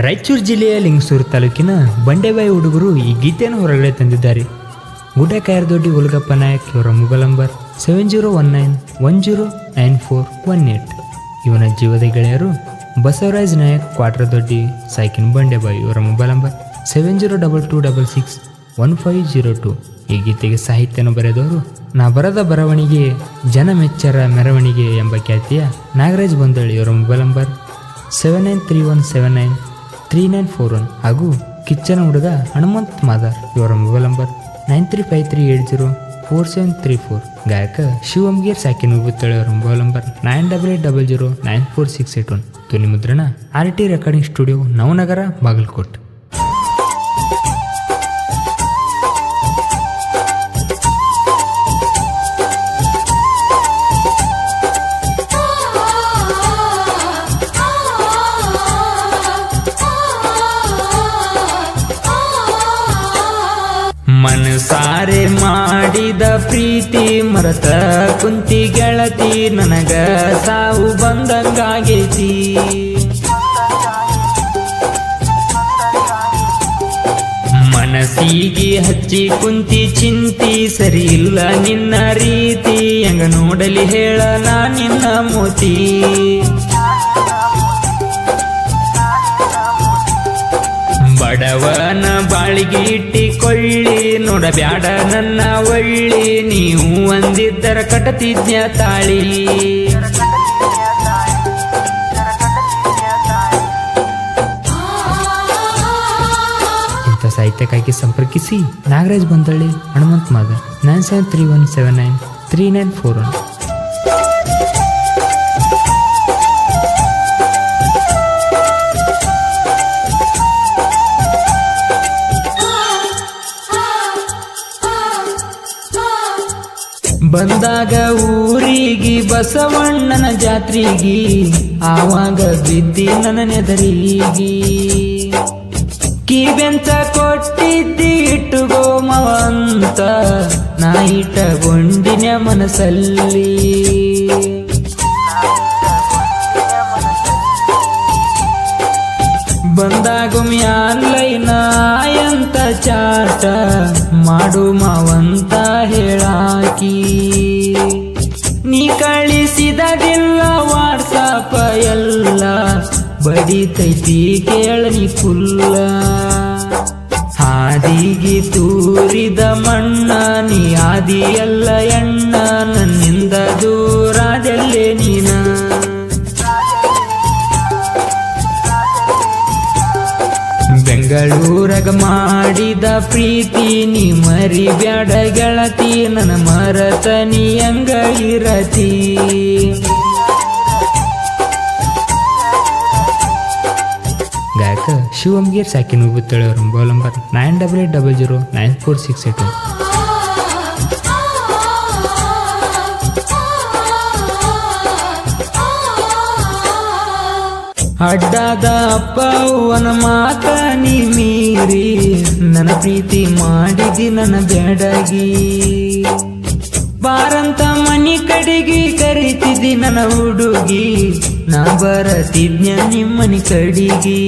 ರಾಯಚೂರು ಜಿಲ್ಲೆಯ ಲಿಂಗಸೂರು ತಾಲೂಕಿನ ಬಂಡೆಬಾಯಿ ಹುಡುಗರು ಈ ಗೀತೆಯನ್ನು ಹೊರಗಡೆ ತಂದಿದ್ದಾರೆ. ಗುಡ್ಡಕಾಯರದೊಡ್ಡಿ ಉಲ್ಗಪ್ಪ ನಾಯಕ್, ಇವರ mobile number seven zero one nine one zero nine four one eight. ಇವನ ಜೀವದ ಗೆಳೆಯರು ಬಸವರಾಜ್ ನಾಯಕ್ ಕ್ವಾಟ್ರದೊಡ್ಡಿ ಸಾಯ್ಕಿನ್ ಬಂಡೆಬಾಯಿ ಇವರ mobile number seven zero double two double six one five zero two. ಈ ಗೀತೆಗೆ ಸಾಹಿತ್ಯನ ಬರೆದವರು ನಾ ಬರದ ಬರವಣಿಗೆ, ಜನ ಮೆಚ್ಚರ ಮೆರವಣಿಗೆ ಎಂಬ ಖ್ಯಾತಿಯ ನಾಗರಾಜ್ ಬಂದಳ್ಳಿ ಇವರ mobile number seven nine three one seven nine three nine four one ಹಾಗೂ ಕಿಚ್ಚನ ಹುಡುಗ ಹನುಮಂತ್ ಮಾದಾರ್. ಇವರ mobile number nine three five three eight zero four seven three four. ಗಾಯಕ ಶಿವಮ್ಗೇರ್ ಸಾಕಿನ ಉಗುತ್ತಳೆ ಅವರ mobile number nine double eight double zero nine four six eight one. ಧ್ವನಿ ಮುದ್ರಣ R T recording studio Navanagar Bagalkot. ಮನಸಾರೆ ಮಾಡಿದ ಪ್ರೀತಿ ಮರತ ಕುಂತಿ ಗೆಳತಿ ನನಗ ಸಾವು ಬಂದಂಗಾಗೈತಿ. ಮನಸ್ಸಿಗೆ ಹಚ್ಚಿ ಕುಂತಿ ಚಿಂತಿ ಸರಿ ಇಲ್ಲ ನಿನ್ನ ರೀತಿ, ಹೆಂಗ ನೋಡಲಿ ಹೇಳ ನಾ ನಿನ್ನ ಮೋತಿ. ಬಡವನ ಬಾಳಿಗೆ ಇಟ್ಟಿಕೊಳ್ಳಿ ನೋಡಬ್ಯಾಡ ನನ್ನ ಒಳ್ಳಿ ನೀವು ಅಂದಿದ್ದರ ಕಟತಿದ್ಯ ತಾಳಿ. ಸಾಹಿತ್ಯಕ್ಕಾಗಿ ಸಂಪರ್ಕಿಸಿ Nagaraj Bandalli, Hanumanth ಮಾಗ, nine seven three one seven nine three nine four one. ಬಂದಾಗ ಊರಿಗೆ ಬಸವಣ್ಣನ ಜಾತ್ರಿಗಿ, ಆವಾಗ ಬಿದ್ದಿ ನನ್ನ ನೆದರಿಗಿ. ಕಿವೆಂತ ಕೊಟ್ಟಿದ್ದಿ ಇಟ್ಟು ಗೋಮಂತ ನಾ ಇಟ್ಟಗೊಂಡಿನ ಮನಸ್ಸಲ್ಲಿ. ಬಂದಾಗೊಮ್ಮೆ ಮ್ಯಾನ್ಲೈನ ಎಂತ ಚಾಟ ಮಾಡು ಮಾವಂತ ಹೇಳಾಕಿ. ನೀ ಕಳಿಸಿದಾಗೆಲ್ಲ ವಾಟ್ಸಪ್ ಎಲ್ಲ ಬಡಿತೈತಿ ಕೇಳಿ ಕುಲ್ಲ. ಹಾದಿಗೆ ತೂರಿದ ಮಣ್ಣ, ನೀ ಆದಿಯಲ್ಲ ಎಣ್ಣ, ನನ್ನಿಂದ ದೂರದಲ್ಲೇ ನೀನ ಬೆಂಗಳೂರಗ ಮಾಡಿದ ಪ್ರೀತಿ, ನೀ ಮರಿ ಬ್ಯಾಡ ಗೆಳತಿ ನನ್ನ ಮರತ ನೀ ಹಂಗ ಇರತಿ ಗಾಯಕ ಶಿವಮ್ಗೀರ್ ಸಾಕಿನ ಉಗುತ್ತಳೆ ಅವರ mobile number nine double eight double zero nine four six eight. ಅಡ್ಡಾದ ಅಪ್ಪವನ ಮಾತ ನೀ ಮೀರಿ, ನನ್ನ ಪ್ರೀತಿ ಮಾಡಿದಿ ನನ್ನ ಬೆಡಗಿ ಬಾರಂತ ಮನಿ ಕಡೆಗೆ ಕರಿತಿದ್ದಿ ನನ್ನ ಹುಡುಗಿ, ನಾ ಬರತಿದ್ನ ನಿಮ್ಮನಿ ಕಡಿಗಿ.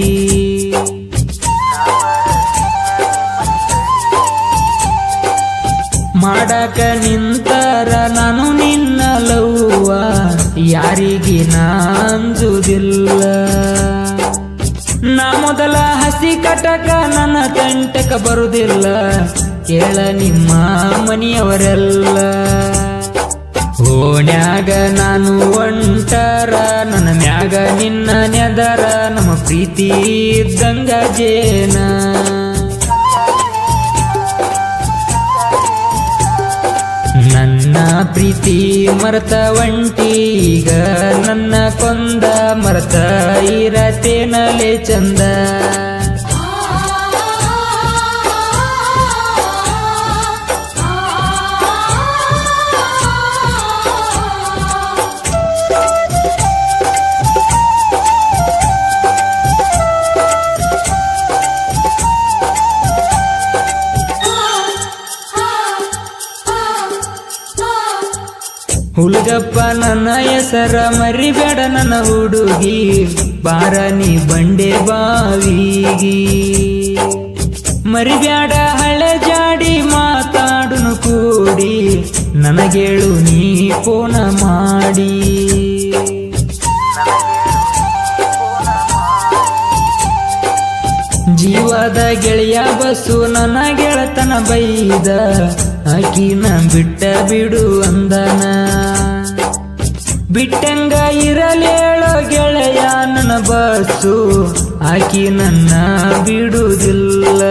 ಮೊದಲ ಹಸಿ ಕಟಕ ನನ್ನ ತಂಟಕ ಬರುದಿಲ್ಲ. ಕೇಳ ನಿಮ್ಮ ಮನೆಯವರೆಲ್ಲ. ಓಣ್ಯಾಗ ನಾನು ಒಂಟರ, ನನ್ನ ಮ್ಯಾಗ ನಿನ್ನ ನೆದರ, ನಮ್ಮ ಪ್ರೀತಿ ಇದ್ದಂಗ ಜೇನ. ನನ್ನ ಪ್ರೀತಿ ಮರತ ಒಂಟೀಗ ನನ್ನ ಕೊಂದ ಮರತ ಇರತೇನಲೆ ಚಂದ. ಹುಲ್ಗಪ್ಪ ನನ್ನ ಹೆಸರ ಮರಿಬೇಡ ನನ್ನ ಹುಡುಗಿ. ಬಾರನಿ ಬಂಡೆ ಬಾವಿಗಿ. ಮರಿಬ್ಯಾಡ ಹಳೆ ಜಾಡಿ ಮಾತಾಡುನು ಕೂಡಿ, ನನಗೇಳು ನೀ ಫೋನ ಮಾಡಿ. ಜೀವದ ಗೆಳೆಯ ಬಸ್ಸು ನನ್ನ ಗೆಳತನ ಬೈದ ಆಕಿನ ಬಿಟ್ಟ ಬಿಡು ಅಂದನ. ಬಿಟ್ಟಂಗ ಇರಲೇಳೋ ಗೆಳೆಯ ನನ್ನ ಬಸ್ಸು, ಆಕಿ ನನ್ನ ಬಿಡುವುದಿಲ್ಲ.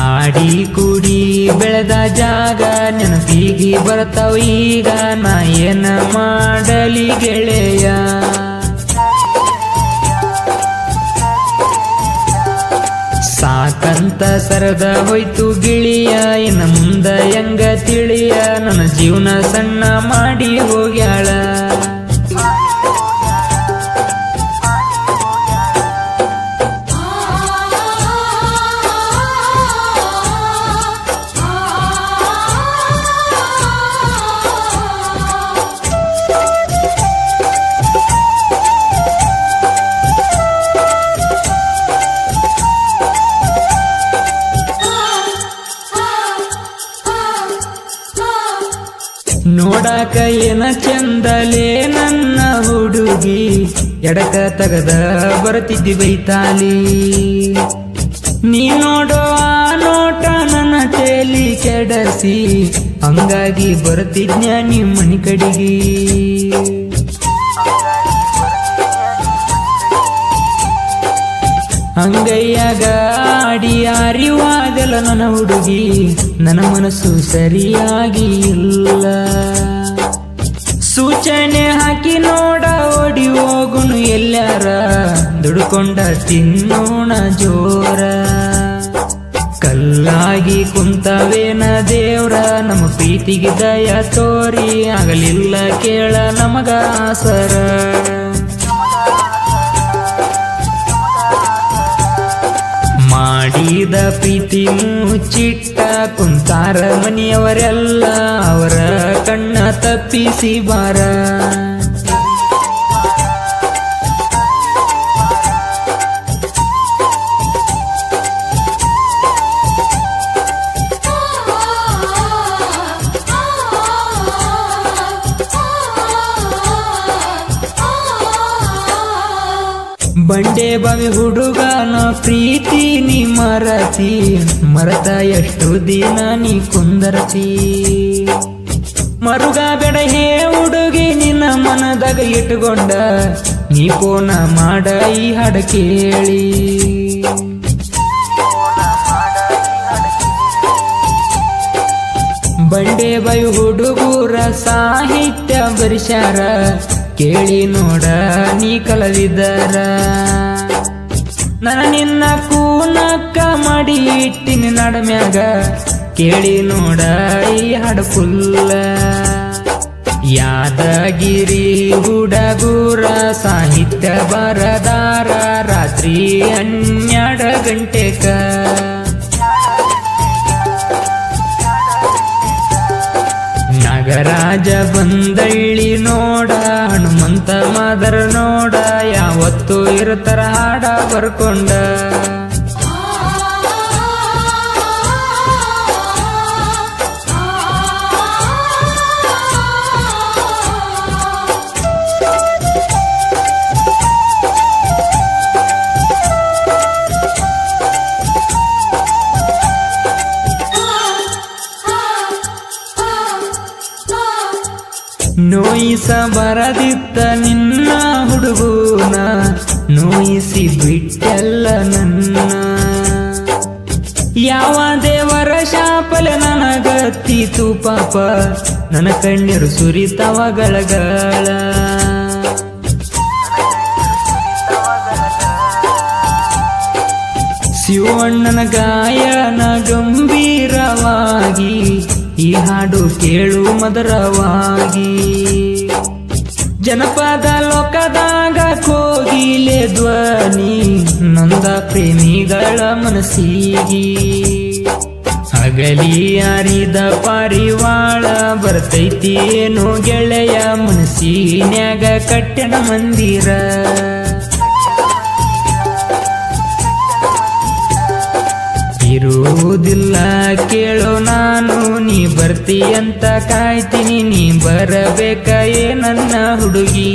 ಆಡಿ ಕೂಡಿ ಬೆಳೆದ ಜಾಗ ನೆನಪಿಗೆ ಬರ್ತಾವ ಈಗ, ನಾ ಏನ ಮಾಡಲಿ ಗೆಳೆಯ? ಸಾಕಂತ ಸರದ ಹೋಯ್ತು ಗಿಳಿಯ ಇನ್ನ ಮುಂದ ಹೆಂಗ ತಿಳಿಯ? ನನ್ನ ಜೀವನ ಸಣ್ಣ ಮಾಡಿ ಹೋಗ್ಯಾಳ. ಏನ ಚಂದಲೇ ನನ್ನ ಹುಡುಗಿ. ಎಡಕ ತಗದ ಬರುತ್ತಿದ್ದಿ ಬೈತಾಲಿ ನೀ ನೋಡೋ ನೋಟ ನನ್ನ ತೇಲಿ ಕೆಡಸಿ ಹಂಗಾಗಿ ಬರುತ್ತಿದ್ಯ ನಿಮ್ಮನಿ ಕಡಿಗಿ ಅಂಗೈಯಾಗ ಆಡಿ ಅರಿವಾದಲ್ಲ ನನ್ನ ಹುಡುಗಿ. ನನ್ನ ಮನಸ್ಸು ಸರಿಯಾಗಿ ಇಲ್ಲ. ಸೂಚನೆ ಹಾಕಿ ನೋಡ, ಓಡಿ ಹೋಗುನು ಎಲ್ಲಾರ. ದುಡ್ಕೊಂಡ ತಿನ್ನೋಣ ಜೋರ. ಕಲ್ಲಾಗಿ ಕುಂತವೇನ ದೇವ್ರ, ನಮ್ಮ ಪ್ರೀತಿಗೆ ದಯ ತೋರಿ, ಆಗಲಿಲ್ಲ ಕೇಳ ನಮಗ ಆಸರ. ಮಾಡಿದ ಪ್ರೀತಿ ಮುಚ್ಚಿಟ್ಟ ಕುಂತಾರ ಮನೆಯವರೆಲ್ಲ ಅವರ ಕಣ್ಣ ತಪ್ಪಿಸಿ ಬಾರ. ಬಂಡೆ ಬಾವಿ ಹುಡುಗನ ಪ್ರೀತಿ ನೀ ಮರತಿ. ಮರತ ಎಷ್ಟು ದಿನ ನೀ ಕುಂದರತಿ. ಮರುಗ ಬೆಡ ಹೇ ಹುಡುಗಿ ನಿನ್ನ ಮನದಾಗ ಇಟ್ಟುಕೊಂಡ. ನೀ ಮಾಡೈ ಮಾಡ ಈ ಹಾಡ ಕೇಳಿ. ಬಂಡೆ ಬಾಯಿ ಹುಡುಗೂರ ಸಾಹಿತ್ಯ ಬರಿಸ್ಯಾರ. ಕೇಳಿ ನೋಡ, ನೀ ಕಲವಿದರ ನನ್ನ ನಿನ್ನ ಕೂನಕ್ಕ ಮಾಡಿ ಇಟ್ಟಿನ ನಡಮ್ಯಾಗ. ಕೇಳಿ ನೋಡ, ಈ ಹಾಡು ಫುಲ್ಲ ಯಾದಗಿರಿ ಹುಡಗೂರ ಸಾಹಿತ್ಯ ಬರದಾರ, ರಾತ್ರಿ ಹನ್ನೆರಡು ಗಂಟೆಕ. ನಾಗರಾಜ ಬಂದಳ್ಳಿ ನೋಡ ಹನುಮಂತ ಮಾದರ ನೋಡ ಯಾವತ್ತು ಇರುತ್ತರ ಹಾಡ ಬರ್ಕೊಂಡ. ಬರದಿತ್ತ ನಿನ್ನ ಹುಡುಗೂನ ನೋಯಿಸಿ ಬಿಟ್ಟೆಲ್ಲ ನನ್ನ. ಯಾವ ದೇವರ ಶಾಪಲ ನನಗತ್ತಿತು ಪಾಪ, ನನ್ನ ಕಣ್ಣೀರು ಸುರಿತವ ಗಳಗಳ ಶಿವಣ್ಣನ ಗಾಯನ ಗಂಭೀರವಾಗಿ, ಈ ಹಾಡು ಕೇಳು ಮಧುರವಾಗಿ. ಜನಪದ ಲೋಕದಾಗ ಕೋಗಿಲೆ ಧ್ವನಿ, ನಂದ ಪ್ರೇಮಿಗಳ ಮನಸ್ಸಿಗೆ. ಹಗಲಿ ಅರಿದ ಪಾರಿವಾಳ, ಬರ್ತೈತಿ ಏನೋ ಗೆಳೆಯ ಮನಸ್ಸಿನ್ಯಾಗ ಕಟ್ಟಣ ಮಂದಿರ. ಬರುವುದಿಲ್ಲ ಕೇಳೋ ನಾನು, ನೀ ಬರ್ತಿ ಅಂತ ಕಾಯ್ತೀನಿ, ನೀ ಬರಬೇಕ ಏ ನನ್ನ ಹುಡುಗಿ?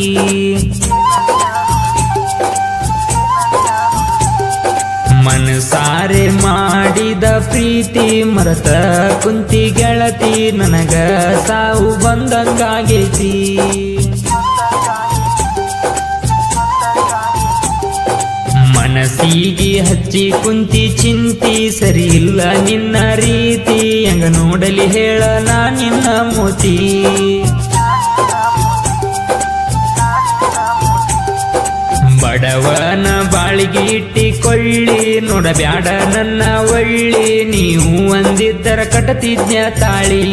ಮನಸಾರೆ ಮಾಡಿದ ಪ್ರೀತಿ, ಮರತ ಕುಂತಿ ಗೆಳತಿ, ನನಗ ಸಾವು ಬಂದಂಗಾಗೈತಿ. ಮನಸ್ಸಿಗೆ ಹಚ್ಚಿ ಕುಂತಿ ಚಿಂತಿ ಸರಿಯಿಲ್ಲ ನಿನ್ನ ರೀತಿ, ಹೆಂಗ ನೋಡಲಿ ಹೇಳ ನಾ ನಿನ್ನ ಮೋತಿ. ಬಡವನ ಬಾಳಿಗೆ ಇಟ್ಟಿಕೊಳ್ಳಿ, ನೋಡಬ್ಯಾಡ ನನ್ನ ಒಳ್ಳಿ, ನೀವು ಒಂದಿದ್ದರ ಕಟತಿದ್ಯ ತಾಳಿ.